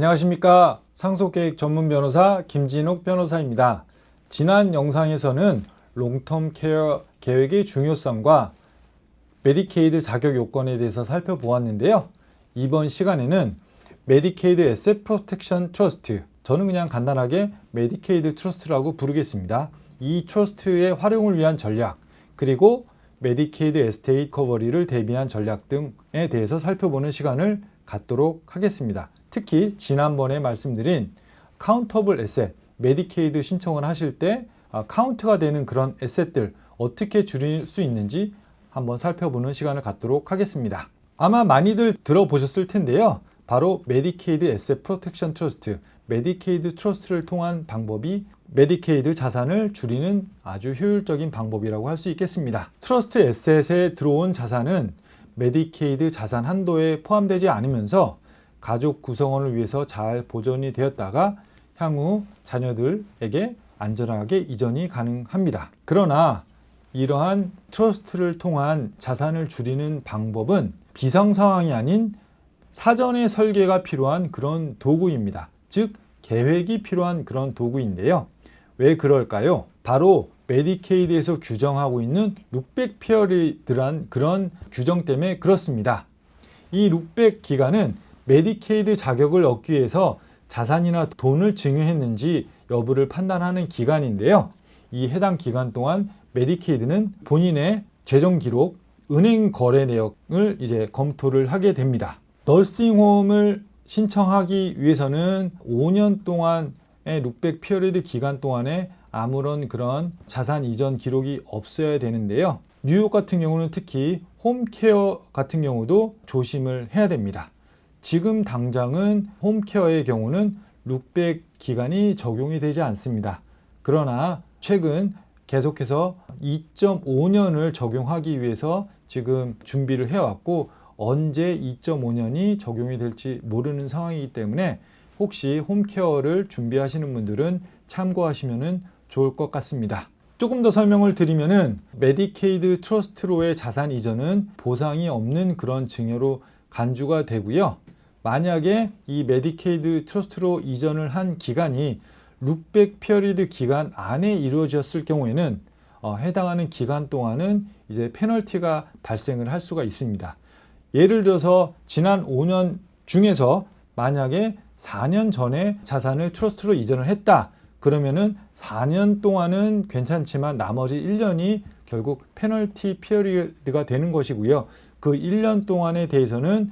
안녕하십니까. 상속계획 전문 변호사 김진욱 변호사입니다. 지난 영상에서는 롱텀 케어 계획의 중요성과 메디케이드 자격 요건에 대해서 살펴보았는데요. 이번 시간에는 메디케이드 에셋 프로텍션 트러스트 저는 그냥 간단하게 메디케이드 트러스트라고 부르겠습니다. 이 트러스트의 활용을 위한 전략 그리고 메디케이드 에스테이트 커버리를 대비한 전략 등에 대해서 살펴보는 시간을 갖도록 하겠습니다. 특히 지난번에 말씀드린 카운터블 에셋, 메디케이드 신청을 하실 때 아, 카운트가 되는 그런 에셋들 어떻게 줄일 수 있는지 한번 살펴보는 시간을 갖도록 하겠습니다. 아마 많이들 들어보셨을 텐데요. 바로 메디케이드 에셋 프로텍션 트러스트, 메디케이드 트러스트를 통한 방법이 메디케이드 자산을 줄이는 아주 효율적인 방법이라고 할 수 있겠습니다. 트러스트 에셋에 들어온 자산은 메디케이드 자산 한도에 포함되지 않으면서 가족 구성원을 위해서 잘 보존이 되었다가 향후 자녀들에게 안전하게 이전이 가능합니다. 그러나 이러한 트러스트를 통한 자산을 줄이는 방법은 비상 상황이 아닌 사전에 설계가 필요한 그런 도구입니다. 즉 계획이 필요한 그런 도구인데요. 왜 그럴까요? 바로 메디케이드에서 규정하고 있는 룩백 피어리드란 그런 규정 때문에 그렇습니다. 이 룩백 기간은 메디케이드 자격을 얻기 위해서 자산이나 돈을 증여했는지 여부를 판단하는 기간인데요. 이 해당 기간 동안 메디케이드는 본인의 재정 기록, 은행 거래 내역을 이제 검토를 하게 됩니다. 널싱홈을 신청하기 위해서는 5년 동안의 룩백 피어리드 기간 동안에 아무런 그런 자산 이전 기록이 없어야 되는데요. 뉴욕 같은 경우는 특히 홈케어 같은 경우도 조심을 해야 됩니다. 지금 당장은 홈케어의 경우는 룩백 기간이 적용이 되지 않습니다. 그러나 최근 계속해서 2.5년을 적용하기 위해서 지금 준비를 해왔고 언제 2.5년이 적용이 될지 모르는 상황이기 때문에 혹시 홈케어를 준비하시는 분들은 참고하시면 좋을 것 같습니다. 조금 더 설명을 드리면은 메디케이드 트러스트로의 자산 이전은 보상이 없는 그런 증여로 간주가 되고요. 만약에 이 메디케이드 트러스트로 이전을 한 기간이 룩백 피어리드 기간 안에 이루어졌을 경우에는 어, 해당하는 기간 동안은 이제 페널티가 발생을 할 수가 있습니다. 예를 들어서 지난 5년 중에서 만약에 4년 전에 자산을 트러스트로 이전을 했다. 그러면은 4년 동안은 괜찮지만 나머지 1년이 결국 페널티 피어리드가 되는 것이고요. 그 1년 동안에 대해서는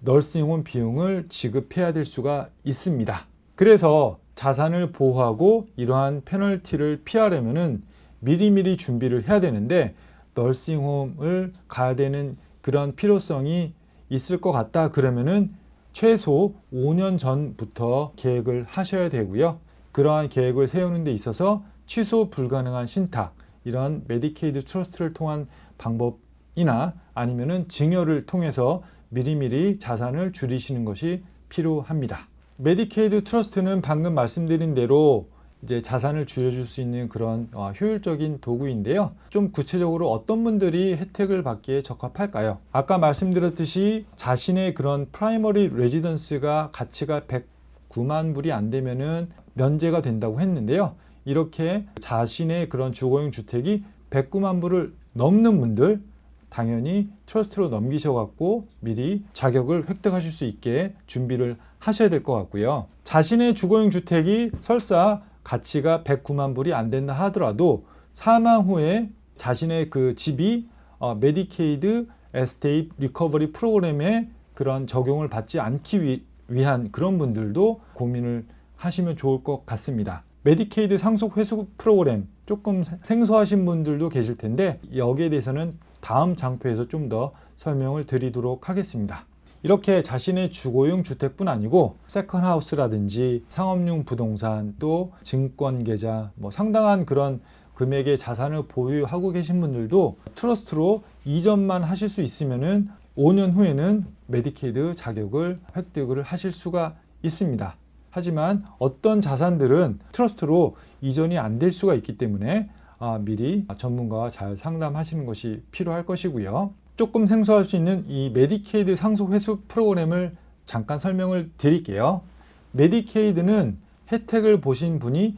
널싱홈 비용을 지급해야 될 수가 있습니다. 그래서 자산을 보호하고 이러한 페널티를 피하려면은 미리미리 준비를 해야 되는데 널싱홈을 가야 되는 그런 필요성이 있을 것 같다 그러면은 최소 5년 전부터 계획을 하셔야 되고요. 그러한 계획을 세우는 데 있어서 취소 불가능한 신탁 이런 메디케이드 트러스트를 통한 방법이나 아니면은 증여를 통해서 미리미리 자산을 줄이시는 것이 필요합니다. 메디케이드 트러스트는 방금 말씀드린 대로 이제 자산을 줄여줄 수 있는 그런 어, 효율적인 도구인데요. 좀 구체적으로 어떤 분들이 혜택을 받기에 적합할까요? 아까 말씀드렸듯이 자신의 그런 프라이머리 레지던스가 가치가 109만 불이 안 되면은 면제가 된다고 했는데요. 이렇게 자신의 그런 주거용 주택이 109만 불을 넘는 분들 당연히 트러스트로 넘기셔갖고 미리 자격을 획득하실 수 있게 준비를 하셔야 될 것 같고요. 자신의 주거용 주택이 설사 가치가 109만 불이 안 된다 하더라도 사망 후에 자신의 그 집이 어, 메디케이드 에스테이트 리커버리 프로그램에 그런 적용을 받지 않기 위, 위한 그런 분들도 고민을 하시면 좋을 것 같습니다. 메디케이드 상속 회수 프로그램 조금 생소하신 분들도 계실 텐데 여기에 대해서는 다음 장표에서 좀 더 설명을 드리도록 하겠습니다. 이렇게 자신의 주거용 주택뿐 아니고 세컨하우스라든지 상업용 부동산 또 증권 계좌 뭐 상당한 그런 금액의 자산을 보유하고 계신 분들도 트러스트로 이전만 하실 수 있으면은 5년 후에는 메디케이드 자격을 획득을 하실 수가 있습니다. 하지만 어떤 자산들은 트러스트로 이전이 안 될 수가 있기 때문에 아, 미리 전문가와 잘 상담하시는 것이 필요할 것이고요. 조금 생소할 수 있는 이 메디케이드 상속 회수 프로그램을 잠깐 설명을 드릴게요. 메디케이드는 혜택을 보신 분이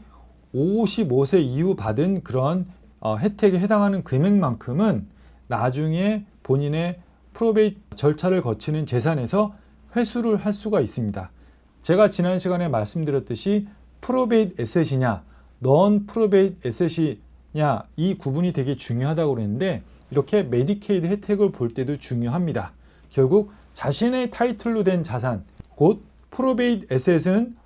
55세 이후 받은 그런 어, 혜택에 해당하는 금액만큼은 나중에 본인의 프로베이트 절차를 거치는 재산에서 회수를 할 수가 있습니다. 제가 지난 시간에 말씀드렸듯이 프로베이트 에셋이냐, 넌 프로베이트 에셋이냐 이 구분이 되게 중요하다고 그랬는데 이렇게 메디케이드 혜택을 볼 때도 중요합니다. 결국 자신의 타이틀로 된 자산, 곧 프로베이트 에셋은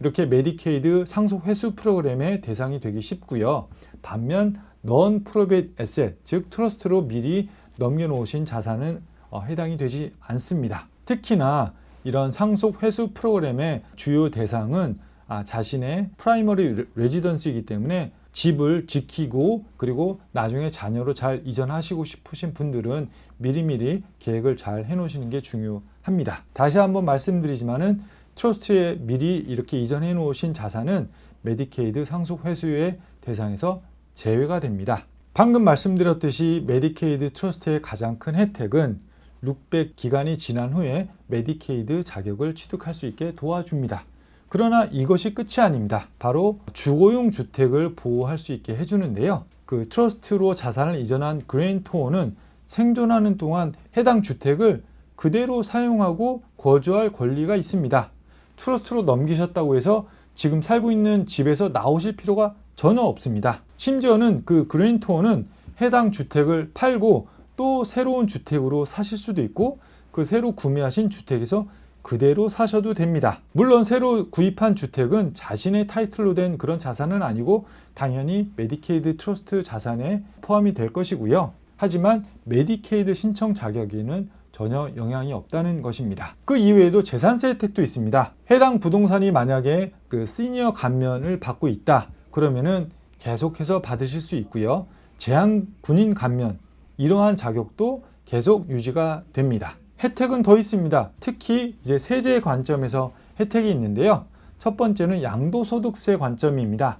이렇게 메디케이드 상속 회수 프로그램의 대상이 되기 쉽고요. 반면 넌 프로베이트 에셋, 즉 트러스트로 미리 넘겨놓으신 자산은 어, 해당이 되지 않습니다. 특히나 이런 상속 회수 프로그램의 주요 대상은 아, 자신의 프라이머리 레지던스이기 때문에 집을 지키고 그리고 나중에 자녀로 잘 이전하시고 싶으신 분들은 미리미리 계획을 잘 해놓으시는 게 중요합니다. 다시 한번 말씀드리지만은 트러스트에 미리 이렇게 이전해 놓으신 자산은 메디케이드 상속 회수의 대상에서 제외가 됩니다. 방금 말씀드렸듯이 메디케이드 트러스트의 가장 큰 혜택은 600 기간이 지난 후에 메디케이드 자격을 취득할 수 있게 도와줍니다. 그러나 이것이 끝이 아닙니다. 바로 주거용 주택을 보호할 수 있게 해주는데요. 그 트러스트로 자산을 이전한 그레인토어는 생존하는 동안 해당 주택을 그대로 사용하고 거주할 권리가 있습니다. 트러스트로 넘기셨다고 해서 지금 살고 있는 집에서 나오실 필요가 전혀 없습니다. 심지어는 그 그레인토어는 해당 주택을 팔고 또 새로운 주택으로 사실 수도 있고 그 새로 구매하신 주택에서 그대로 사셔도 됩니다. 물론 새로 구입한 주택은 자신의 타이틀로 된 그런 자산은 아니고 당연히 메디케이드 트러스트 자산에 포함이 될 것이고요. 하지만 메디케이드 신청 자격에는 전혀 영향이 없다는 것입니다. 그 이외에도 재산세 혜택도 있습니다. 해당 부동산이 만약에 그 시니어 감면을 받고 있다. 그러면은 계속해서 받으실 수 있고요. 제한 군인 감면 이러한 자격도 계속 유지가 됩니다. 혜택은 더 있습니다. 특히 이제 세제 관점에서 혜택이 있는데요. 첫 번째는 양도소득세 관점입니다.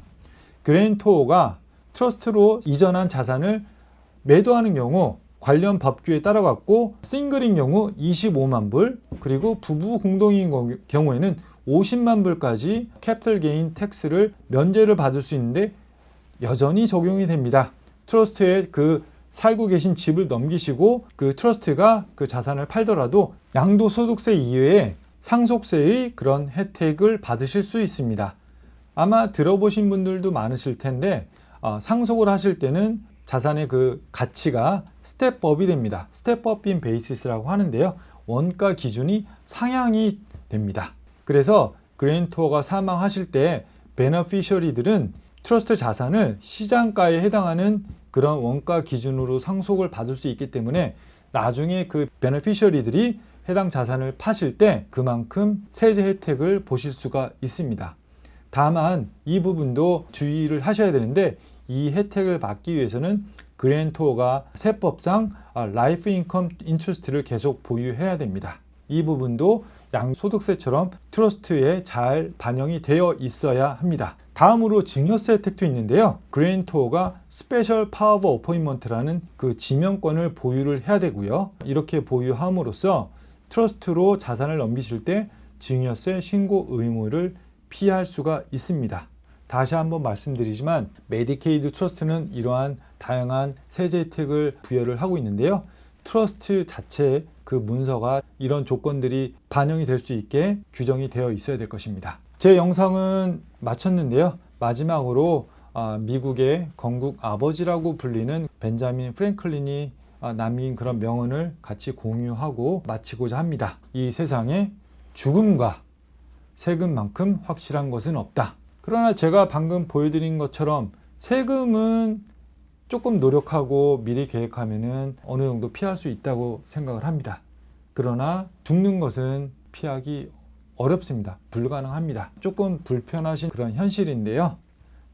그랜토어가 트러스트로 이전한 자산을 매도하는 경우 관련 법규에 따라갖고 싱글인 경우 25만 불 그리고 부부 공동인 경우에는 50만 불까지 캐피털 게인 텍스를 면제를 받을 수 있는데 여전히 적용이 됩니다. 트러스트의 그 살고 계신 집을 넘기시고 그 트러스트가 그 자산을 팔더라도 양도소득세 이외에 상속세의 그런 혜택을 받으실 수 있습니다. 아마 들어보신 분들도 많으실 텐데 어, 상속을 하실 때는 자산의 그 가치가 스텝업이 됩니다. 스텝업인 베이시스라고 하는데요. 원가 기준이 상향이 됩니다. 그래서 그레인토어가 사망하실 때 베너피셔리들은 트러스트 자산을 시장가에 해당하는 그런 원가 기준으로 상속을 받을 수 있기 때문에 나중에 그 베너피셔리들이 해당 자산을 파실 때 그만큼 세제 혜택을 보실 수가 있습니다. 다만 이 부분도 주의를 하셔야 되는데 이 혜택을 받기 위해서는 그랜토어가 세법상 라이프 인컴 인트러스트를 계속 보유해야 됩니다. 이 부분도 양소득세처럼 트러스트에 잘 반영이 되어 있어야 합니다. 다음으로 증여세 혜택도 있는데요. 그레인토어가 스페셜 파워 어포인먼트라는 그 지명권을 보유를 해야 되고요. 이렇게 보유함으로써 트러스트로 자산을 넘기실 때 증여세 신고 의무를 피할 수가 있습니다. 다시 한번 말씀드리지만 메디케이드 트러스트는 이러한 다양한 세제 혜택을 부여를 하고 있는데요. 트러스트 자체의 그 문서가 이런 조건들이 반영이 될 수 있게 규정이 되어 있어야 될 것입니다. 제 영상은 마쳤는데요. 마지막으로 아, 미국의 건국 아버지라고 불리는 벤자민 프랭클린이 아, 남긴 그런 명언을 같이 공유하고 마치고자 합니다. 이 세상에 죽음과 세금만큼 확실한 것은 없다. 그러나 제가 방금 보여드린 것처럼 세금은 조금 노력하고 미리 계획하면은 어느 정도 피할 수 있다고 생각을 합니다. 그러나 죽는 것은 피하기 어렵습니다. 불가능합니다. 조금 불편하신 그런 현실인데요.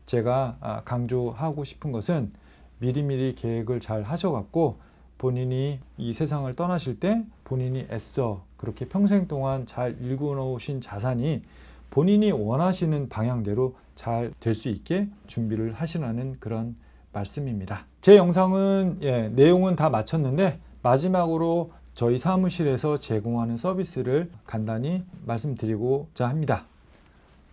제가 아, 강조하고 싶은 것은 미리미리 계획을 잘 하셔갖고 본인이 이 세상을 떠나실 때 본인이 애써 그렇게 평생 동안 잘 일궈놓으신 자산이 본인이 원하시는 방향대로 잘 될 수 있게 준비를 하시라는 그런 말씀입니다. 제 영상은 예, 내용은 다 마쳤는데 마지막으로 저희 사무실에서 제공하는 서비스를 간단히 말씀드리고자 합니다.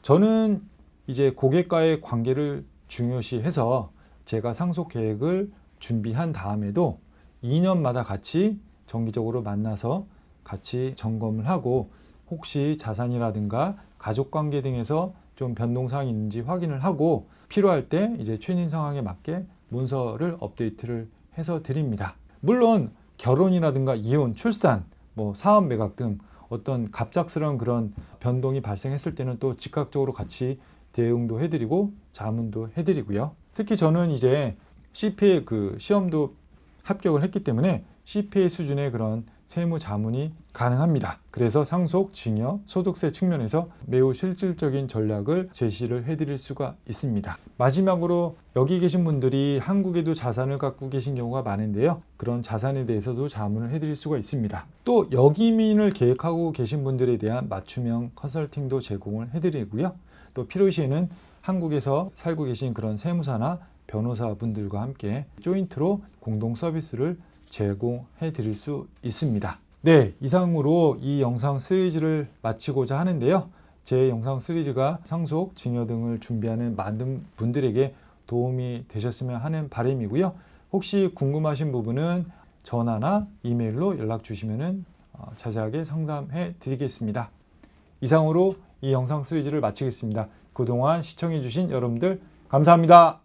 저는 이제 고객과의 관계를 중요시해서 제가 상속 계획을 준비한 다음에도 2년마다 같이 정기적으로 만나서 같이 점검을 하고 혹시 자산이라든가 가족 관계 등에서 좀 변동사항이 있는지 확인을 하고 필요할 때 이제 최신 상황에 맞게 문서를 업데이트를 해서 드립니다. 물론 결혼이라든가 이혼, 출산, 뭐 사업 매각 등 어떤 갑작스러운 그런 변동이 발생했을 때는 또 즉각적으로 같이 대응도 해드리고 자문도 해드리고요. 특히 저는 이제 CPA 그 시험도 합격을 했기 때문에 CPA 수준의 그런 세무 자문이 가능합니다. 그래서 상속, 증여, 소득세 측면에서 매우 실질적인 전략을 제시를 해드릴 수가 있습니다. 마지막으로 여기 계신 분들이 한국에도 자산을 갖고 계신 경우가 많은데요. 그런 자산에 대해서도 자문을 해드릴 수가 있습니다. 또 여기민을 계획하고 계신 분들에 대한 맞춤형 컨설팅도 제공을 해드리고요. 또 필요시에는 한국에서 살고 계신 그런 세무사나 변호사 분들과 함께 조인트로 공동 서비스를 제공해 드릴 수 있습니다. 네, 이상으로 이 영상 시리즈를 마치고자 하는데요. 제 영상 시리즈가 상속, 증여 등을 준비하는 많은 분들에게 도움이 되셨으면 하는 바람이고요. 혹시 궁금하신 부분은 전화나 이메일로 연락 주시면 자세하게 상담해 드리겠습니다. 이상으로 이 영상 시리즈를 마치겠습니다. 그동안 시청해 주신 여러분들 감사합니다.